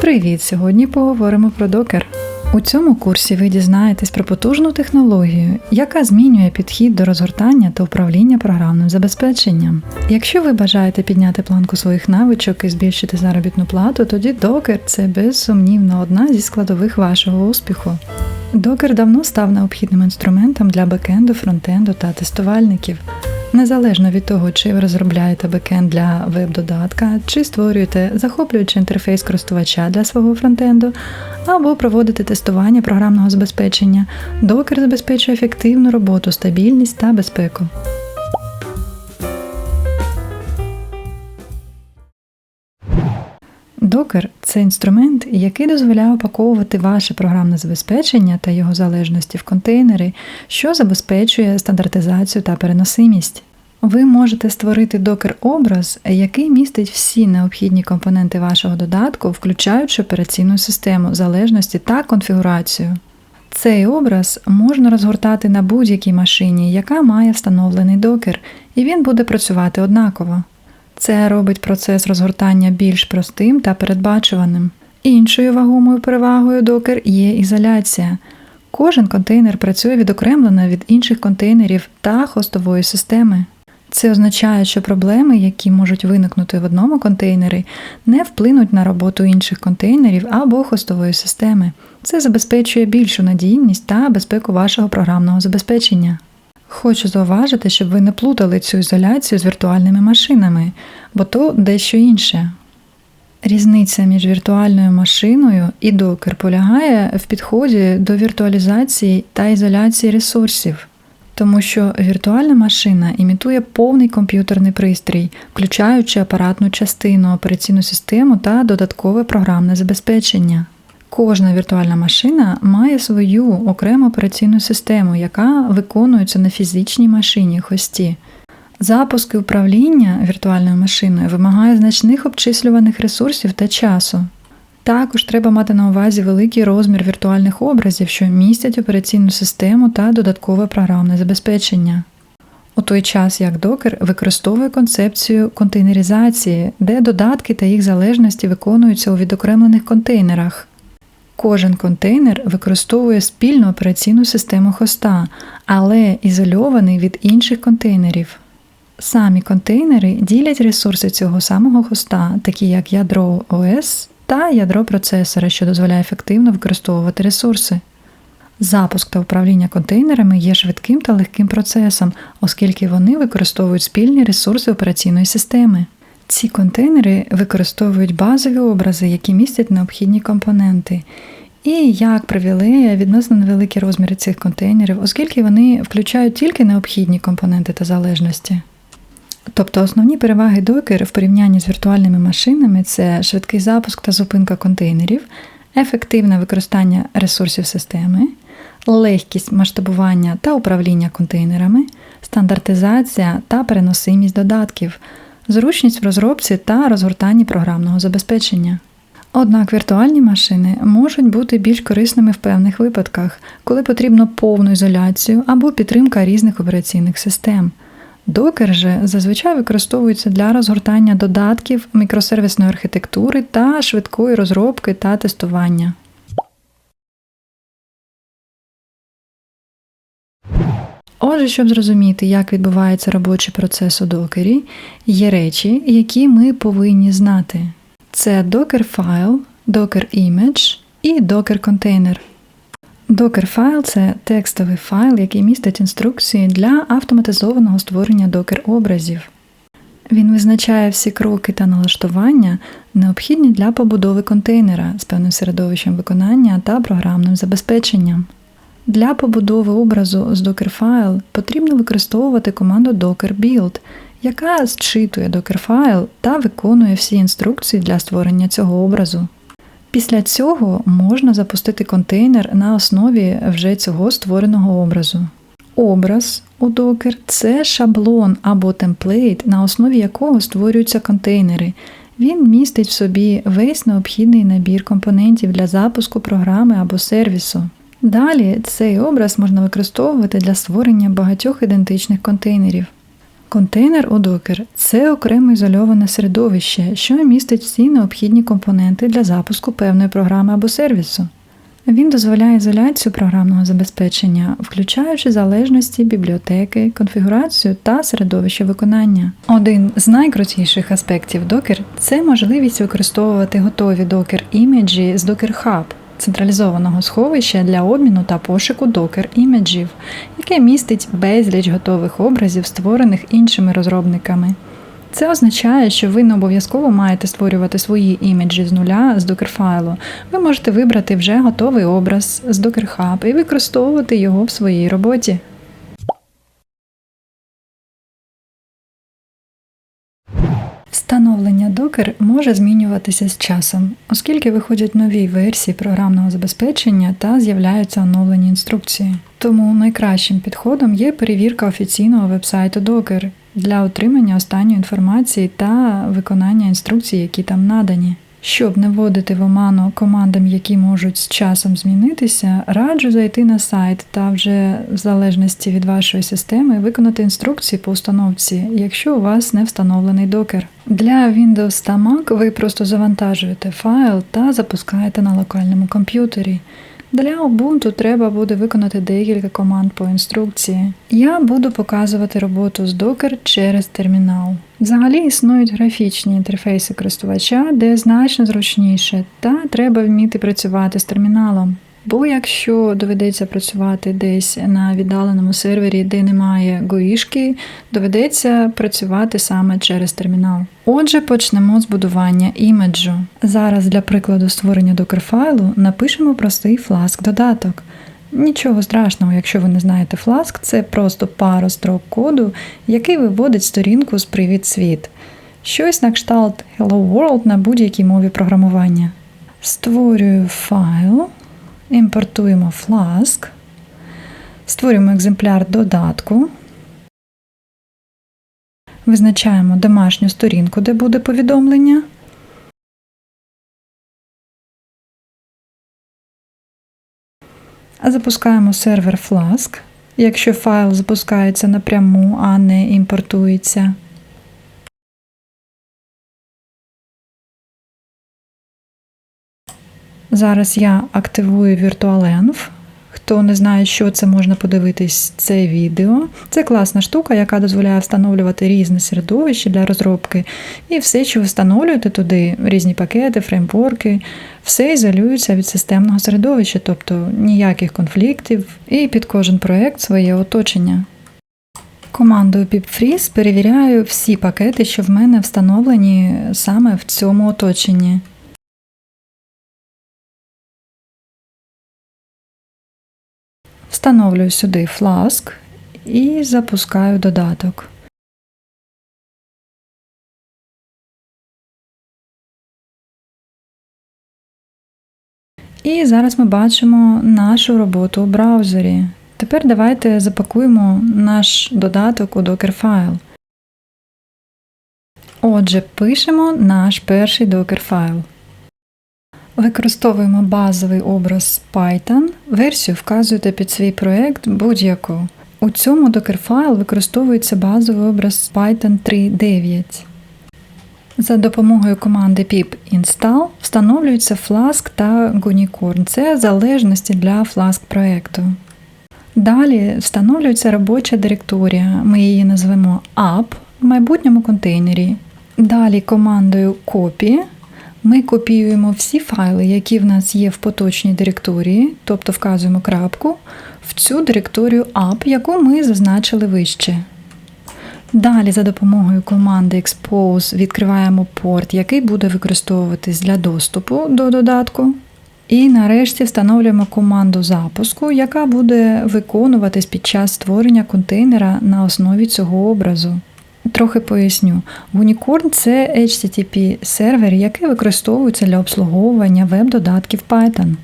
Привіт! Сьогодні поговоримо про докер. У цьому курсі ви дізнаєтесь про потужну технологію, яка змінює підхід до розгортання та управління програмним забезпеченням. Якщо ви бажаєте підняти планку своїх навичок і збільшити заробітну плату, тоді докер це безсумнівно одна зі складових вашого успіху. Докер давно став необхідним інструментом для бекенду, фронтенду та тестувальників. Незалежно від того, чи ви розробляєте бекенд для веб-додатка, чи створюєте захоплюючий інтерфейс користувача для свого фронтенду, або проводите тестування програмного забезпечення, докер забезпечує ефективну роботу, стабільність та безпеку. Докер це інструмент, який дозволяє упаковувати ваше програмне забезпечення та його залежності в контейнери, що забезпечує стандартизацію та переносимість. Ви можете створити докер-образ, який містить всі необхідні компоненти вашого додатку, включаючи операційну систему, залежності та конфігурацію. Цей образ можна розгортати на будь-якій машині, яка має встановлений докер, і він буде працювати однаково. Це робить процес розгортання більш простим та передбачуваним. Іншою вагомою перевагою докер є ізоляція. Кожен контейнер працює відокремлено від інших контейнерів та хостової системи. Це означає, що проблеми, які можуть виникнути в одному контейнері, не вплинуть на роботу інших контейнерів або хостової системи. Це забезпечує більшу надійність та безпеку вашого програмного забезпечення. Хочу зауважити, щоб ви не плутали цю ізоляцію з віртуальними машинами, бо то дещо інше. Різниця між віртуальною машиною і докер полягає в підході до віртуалізації та ізоляції ресурсів, тому що віртуальна машина імітує повний комп'ютерний пристрій, включаючи апаратну частину, операційну систему та додаткове програмне забезпечення. Кожна віртуальна машина має свою окрему операційну систему, яка виконується на фізичній машині хості. Запуск і управління віртуальною машиною вимагає значних обчислюваних ресурсів та часу. Також треба мати на увазі великий розмір віртуальних образів, що містять операційну систему та додаткове програмне забезпечення. У той час як докер використовує концепцію контейнеризації, де додатки та їх залежності виконуються у відокремлених контейнерах. Кожен контейнер використовує спільну операційну систему хоста, але ізольований від інших контейнерів. Самі контейнери ділять ресурси цього самого хоста, такі як ядро ОС та ядро процесора, що дозволяє ефективно використовувати ресурси. Запуск та управління контейнерами є швидким та легким процесом, оскільки вони використовують спільні ресурси операційної системи. Ці контейнери використовують базові образи, які містять необхідні компоненти. І як привілея відносно невеликі розміри цих контейнерів, оскільки вони включають тільки необхідні компоненти та залежності. Тобто основні переваги докер в порівнянні з віртуальними машинами це швидкий запуск та зупинка контейнерів, ефективне використання ресурсів системи, легкість масштабування та управління контейнерами, стандартизація та переносимість додатків, зручність в розробці та розгортанні програмного забезпечення. Однак віртуальні машини можуть бути більш корисними в певних випадках, коли потрібно повну ізоляцію або підтримка різних операційних систем. Докер же зазвичай використовується для розгортання додатків мікросервісної архітектури та швидкої розробки та тестування. Отже, щоб зрозуміти, як відбувається робочий процес у докері, є речі, які ми повинні знати. Це Docker файл, Docker Image і Docker контейнер. Docker файл це текстовий файл, який містить інструкції для автоматизованого створення Docker образів. Він визначає всі кроки та налаштування, необхідні для побудови контейнера з певним середовищем виконання та програмним забезпеченням. Для побудови образу з Dockerfile потрібно використовувати команду Docker Build, яка зчитує Dockerfile та виконує всі інструкції для створення цього образу. Після цього можна запустити контейнер на основі вже цього створеного образу. Образ у Docker – це шаблон або темплейт, на основі якого створюються контейнери. Він містить в собі весь необхідний набір компонентів для запуску програми або сервісу. Далі цей образ можна використовувати для створення багатьох ідентичних контейнерів. Контейнер у Docker – це окреме ізольоване середовище, що містить всі необхідні компоненти для запуску певної програми або сервісу. Він дозволяє ізоляцію програмного забезпечення, включаючи залежності, бібліотеки, конфігурацію та середовище виконання. Один з найкрутіших аспектів Docker – це можливість використовувати готові Docker іміджі з Docker Hub – централізованого сховища для обміну та пошуку Docker іміджів, яке містить безліч готових образів, створених іншими розробниками. Це означає, що ви не обов'язково маєте створювати свої іміджі з нуля з докерфайлу. Ви можете вибрати вже готовий образ з Docker Hub і використовувати його в своїй роботі. Docker може змінюватися з часом, оскільки виходять нові версії програмного забезпечення та з'являються оновлені інструкції. Тому найкращим підходом є перевірка офіційного вебсайту Docker для отримання останньої інформації та виконання інструкцій, які там надані. Щоб не вводити в оману командам, які можуть з часом змінитися, раджу зайти на сайт та вже в залежності від вашої системи виконати інструкції по установці, якщо у вас не встановлений докер. Для Windows та Mac ви просто завантажуєте файл та запускаєте на локальному комп'ютері. Для Ubuntu треба буде виконати декілька команд по інструкції. Я буду показувати роботу з Docker через термінал. Взагалі існують графічні інтерфейси користувача, де значно зручніше, та треба вміти працювати з терміналом. Бо якщо доведеться працювати десь на віддаленому сервері, де немає гоїшки, доведеться працювати саме через термінал. Отже, почнемо з будування іміджу. Зараз для прикладу створення докерфайлу напишемо простий фласк додаток. Нічого страшного, якщо ви не знаєте Flask, це просто пара строк коду, який виводить сторінку з привіт світ. Щось на кшталт Hello World на будь-якій мові програмування. Створюю файл, імпортуємо Flask, створюємо екземпляр додатку. Визначаємо домашню сторінку, де буде повідомлення. Запускаємо сервер Flask, якщо файл запускається напряму, а не імпортується. Зараз я активую VirtualEnv. Хто не знає, що це можна подивитись це відео. Це класна штука, яка дозволяє встановлювати різне середовище для розробки. І все, що ви встановлюєте туди, різні пакети, фреймворки, все ізолюється від системного середовища, тобто ніяких конфліктів, і під кожен проєкт своє оточення. Командою pipfreeze перевіряю всі пакети, що в мене встановлені саме в цьому оточенні. Встановлюю сюди фласк і запускаю додаток. І зараз ми бачимо нашу роботу у браузері. Тепер давайте запакуємо наш додаток у Docker-файл. Отже, пишемо наш перший Docker-файл. Використовуємо базовий образ Python. Версію вказуєте під свій проєкт будь-яку. У цьому докерфайл використовується базовий образ Python 3.9. За допомогою команди pip install встановлюються Flask та Gunicorn. Це залежності для Flask проєкту. Далі встановлюється робоча директорія. Ми її назвемо app в майбутньому контейнері. Далі командою copy ми копіюємо всі файли, які в нас є в поточній директорії, тобто вказуємо крапку, в цю директорію app, яку ми зазначили вище. Далі за допомогою команди Expose відкриваємо порт, який буде використовуватись для доступу до додатку. І нарешті встановлюємо команду запуску, яка буде виконуватись під час створення контейнера на основі цього образу. Трохи поясню. Unicorn – це http сервер, який використовується для обслуговування веб-додатків Python.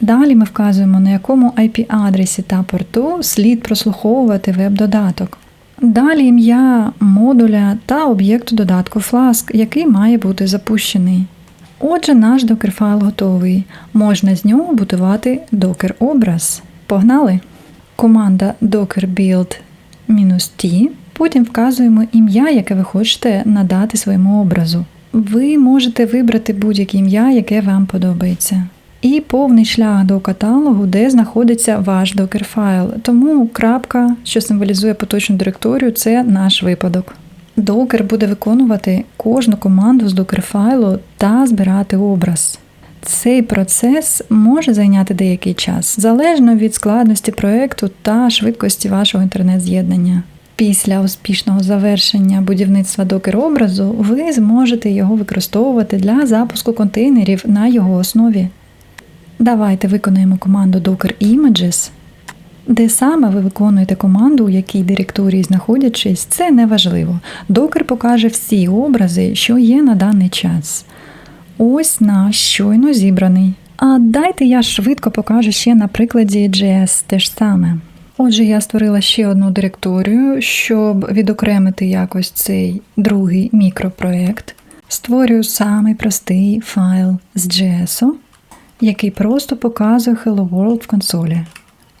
Далі ми вказуємо, на якому IP-адресі та порту слід прослуховувати веб-додаток. Далі ім'я модуля та об'єкту додатку Flask, який має бути запущений. Отже, наш докер-файл готовий. Можна з нього будувати докер-образ. Погнали! Команда docker build-t Потім вказуємо ім'я, яке ви хочете надати своєму образу. Ви можете вибрати будь-яке ім'я, яке вам подобається. І повний шлях до каталогу, де знаходиться ваш докер-файл. Тому крапка, що символізує поточну директорію, це наш випадок. Докер буде виконувати кожну команду з докер-файлу та збирати образ. Цей процес може зайняти деякий час, залежно від складності проєкту та швидкості вашого інтернет-з'єднання. Після успішного завершення будівництва докер-образу ви зможете його використовувати для запуску контейнерів на його основі. Давайте виконаємо команду Docker Images. Де саме ви виконуєте команду, у якій директорії знаходячись, це не важливо. Докер покаже всі образи, що є на даний час. Ось наш щойно зібраний. А дайте я швидко покажу ще на прикладі JS те ж саме. Отже, я створила ще одну директорію, щоб відокремити якось цей другий мікропроект. Створюю самий простий файл з JS, який просто показує Hello World в консолі.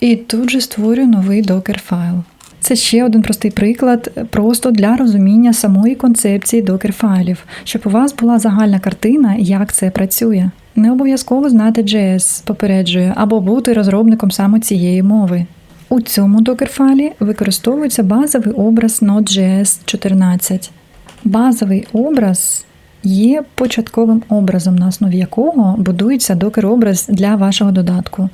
І тут же створюю новий докер файл. Це ще один простий приклад, просто для розуміння самої концепції докер-файлів, щоб у вас була загальна картина, як це працює. Не обов'язково знати JS, попереджує, або бути розробником саме цієї мови. У цьому докер-файлі використовується базовий образ Node.js 14. Базовий образ є початковим образом, на основі якого будується докер-образ для вашого додатку.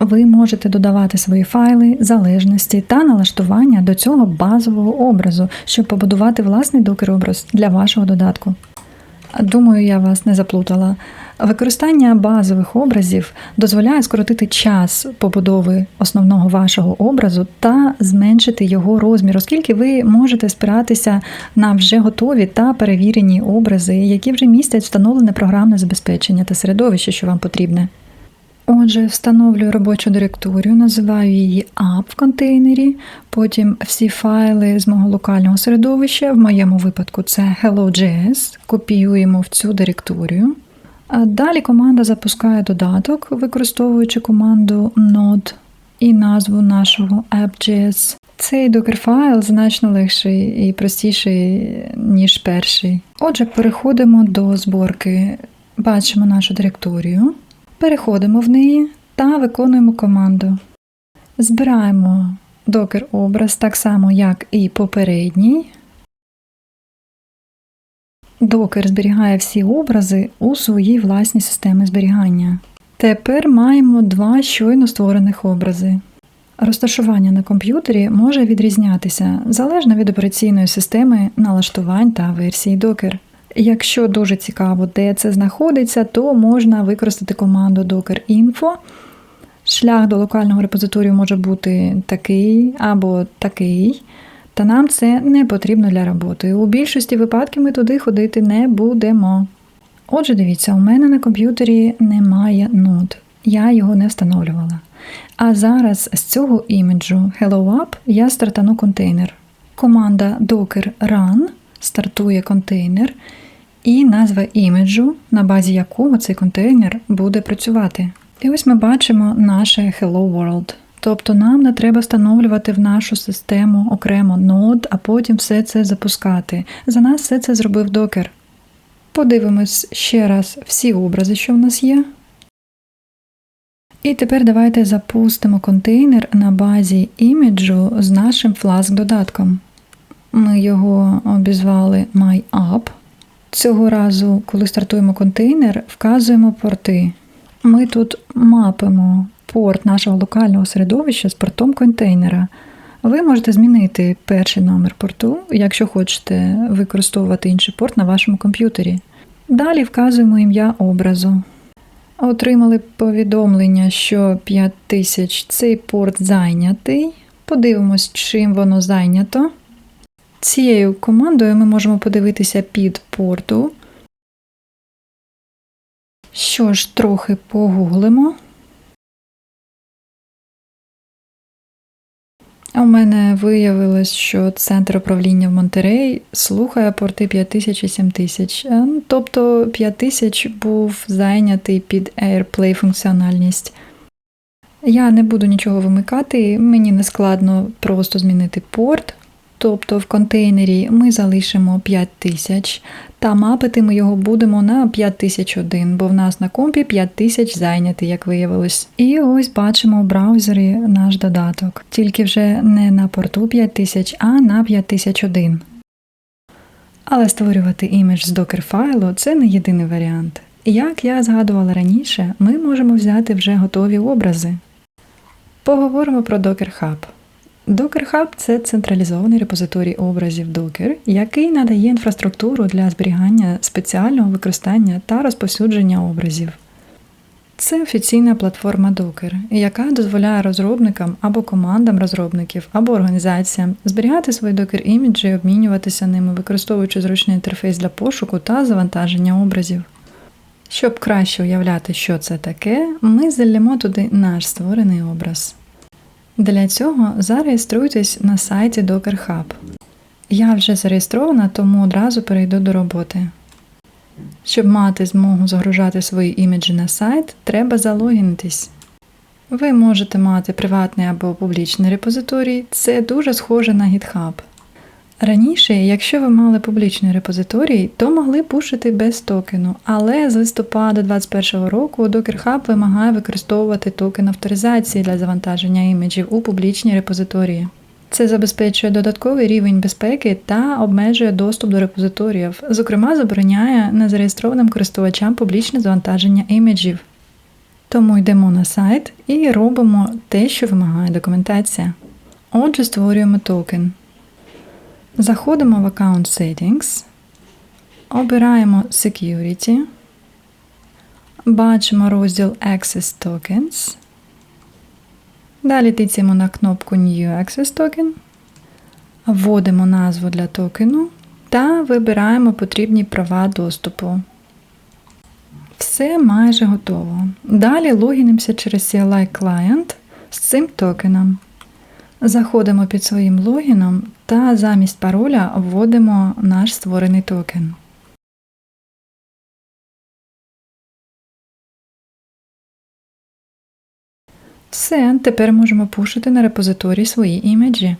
Ви можете додавати свої файли, залежності та налаштування до цього базового образу, щоб побудувати власний докер-образ для вашого додатку. Думаю, я вас не заплутала. Використання базових образів дозволяє скоротити час побудови основного вашого образу та зменшити його розмір, оскільки ви можете спиратися на вже готові та перевірені образи, які вже містять встановлене програмне забезпечення та середовище, що вам потрібне. Отже, встановлюю робочу директорію, називаю її app в контейнері. Потім всі файли з мого локального середовища, в моєму випадку це Hello.js, копіюємо в цю директорію. Далі команда запускає додаток, використовуючи команду node і назву нашого app.js. Цей докер-файл значно легший і простіший, ніж перший. Отже, переходимо до зборки. Бачимо нашу директорію. Переходимо в неї та виконуємо команду. Збираємо докер образ так само, як і попередній. Докер зберігає всі образи у своїй власній системі зберігання. Тепер маємо два щойно створених образи. Розташування на комп'ютері може відрізнятися залежно від операційної системи, налаштувань та версії докер. Якщо дуже цікаво, де це знаходиться, то можна використати команду docker info. Шлях до локального репозиторію може бути такий або такий, та нам це не потрібно для роботи. У більшості випадків ми туди ходити не будемо. Отже, дивіться, у мене на комп'ютері немає нод, я його не встановлювала. А зараз з цього іміджу Hello App я стартану контейнер. Команда docker run стартує контейнер і назва іміджу, на базі якого цей контейнер буде працювати. І ось ми бачимо наше Hello World. Тобто нам не треба встановлювати в нашу систему окремо нод, а потім все це запускати. За нас все це зробив докер. Подивимось ще раз всі образи, що в нас є. І тепер давайте запустимо контейнер на базі іміджу з нашим Flask-додатком. Ми його обізвали MyApp. Цього разу, коли стартуємо контейнер, вказуємо порти. Ми тут мапимо порт нашого локального середовища з портом контейнера. Ви можете змінити перший номер порту, якщо хочете використовувати інший порт на вашому комп'ютері. Далі вказуємо ім'я образу. Отримали повідомлення, що 5000 цей порт зайнятий. Подивимось, чим воно зайнято. Цією командою ми можемо подивитися під порту. Що ж, трохи погуглимо. У мене виявилось, що центр управління в Монтерей слухає порти 5000 і 7000. тисяч. Тобто тобто 5000 був зайнятий під AirPlay функціональність. Я не буду нічого вимикати, мені не складно просто змінити порт. Тобто в контейнері ми залишимо 5000, та мапити ми його будемо на 5001, бо в нас на компі 5000 зайнятий, як виявилось. І ось бачимо в браузері наш додаток, тільки вже не на порту 5000, а на 5001. Але створювати імідж з докер файлу це не єдиний варіант. Як я згадувала раніше, ми можемо взяти вже готові образи. Поговоримо про Docker Hub. Docker Hub – це централізований репозиторій образів Docker, який надає інфраструктуру для зберігання спеціального використання та розповсюдження образів. Це офіційна платформа Docker, яка дозволяє розробникам або командам розробників, або організаціям зберігати свої Docker іміджі і обмінюватися ними, використовуючи зручний інтерфейс для пошуку та завантаження образів. Щоб краще уявляти, що це таке, ми залємо туди наш створений образ. Для цього зареєструйтесь на сайті Docker Hub. Я вже зареєстрована, тому одразу перейду до роботи. Щоб мати змогу загружати свої іміджі на сайт, треба залогінитись. Ви можете мати приватний або публічний репозиторій, це дуже схоже на GitHub. Раніше, якщо ви мали публічний репозиторій, то могли пушити без токену, але з листопада 2021 року Docker Hub вимагає використовувати токен авторизації для завантаження іміджів у публічні репозиторії. Це забезпечує додатковий рівень безпеки та обмежує доступ до репозиторіїв, зокрема, забороняє незареєстрованим користувачам публічне завантаження іміджів. Тому йдемо на сайт і робимо те, що вимагає документація. Отже, створюємо токен. Заходимо в Account Settings, обираємо Security, бачимо розділ Access Tokens. Далі тицяємо на кнопку New Access Token, вводимо назву для токену та вибираємо потрібні права доступу. Все майже готово. Далі логінимося через CLI Client з цим токеном. Заходимо під своїм логіном та замість пароля вводимо наш створений токен. Все, тепер можемо пушити на репозиторій свої імеджі.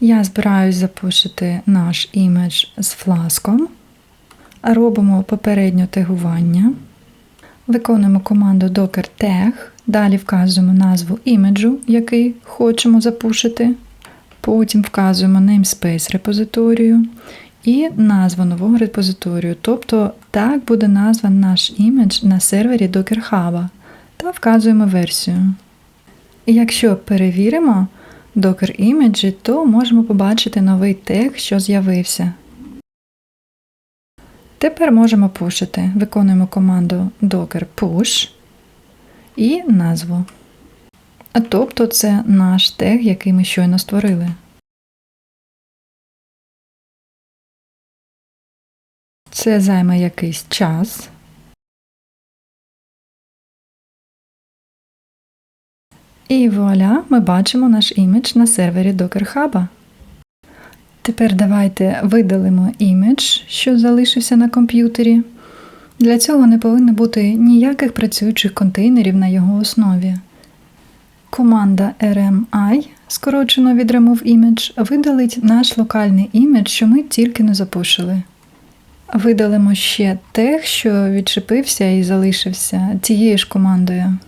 Я збираюсь запушити наш імедж з фласком. Робимо попереднє тегування. Виконуємо команду docker tag, далі вказуємо назву імеджу, який хочемо запушити. Потім вказуємо namespace репозиторію і назву нового репозиторію. Тобто так буде назван наш імідж на сервері Docker Hub та вказуємо версію. І Якщо перевіримо Docker іміджі, то можемо побачити новий тег, що з'явився. Тепер можемо пушити. Виконуємо команду docker push і назву. Тобто це наш тег, який ми щойно створили. Це займе якийсь час. І вуаля, ми бачимо наш імідж на сервері Docker Hub. Тепер давайте видалимо імідж, що залишився на комп'ютері. Для цього не повинно бути ніяких працюючих контейнерів на його основі. Команда RMI, скорочено від Remove Image, видалить наш локальний імідж, що ми тільки не запушили. Видалимо ще тег, що відчепився і залишився тією ж командою.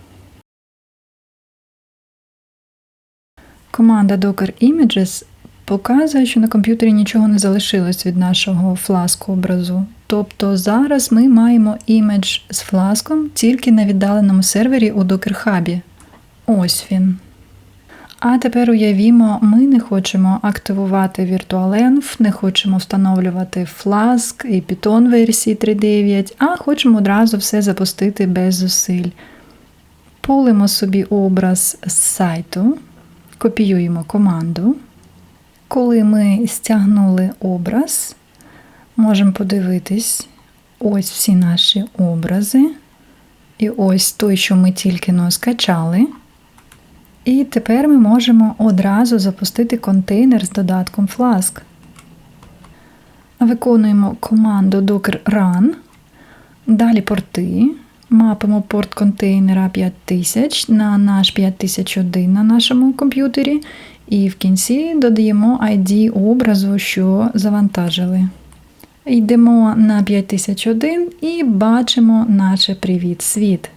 Команда Docker Images показує, що на комп'ютері нічого не залишилось від нашого фласку образу. Тобто зараз ми маємо імідж з фласком тільки на віддаленому сервері у Docker Hub. Ось він. А тепер уявімо, ми не хочемо активувати VirtualEnv, не хочемо встановлювати Flask і Python версії 3.9, а хочемо одразу все запустити без зусиль. Пулимо собі образ з сайту, копіюємо команду. Коли ми стягнули образ, можемо подивитись ось всі наші образи. І ось той, що ми тільки но скачали. І тепер ми можемо одразу запустити контейнер з додатком Flask. Виконуємо команду docker run, далі порти. Мапимо порт контейнера 5000 на наш 5001 на нашому комп'ютері І в кінці додаємо ID образу, що завантажили. Йдемо на 5001 і бачимо наше привіт світ.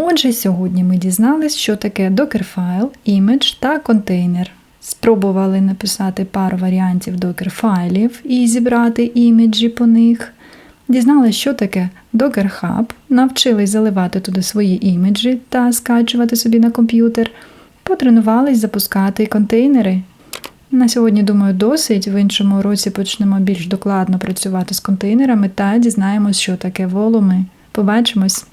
Отже, сьогодні ми дізнались, що таке докерфайл, імідж та контейнер. Спробували написати пару варіантів докер-файлів і зібрати іміджі по них. Дізналися, що таке Docker Hub, навчились заливати туди свої іміджі та скачувати собі на комп'ютер, потренувались запускати контейнери. На сьогодні, думаю, досить. В іншому році почнемо більш докладно працювати з контейнерами та дізнаємось, що таке волуми. Побачимось!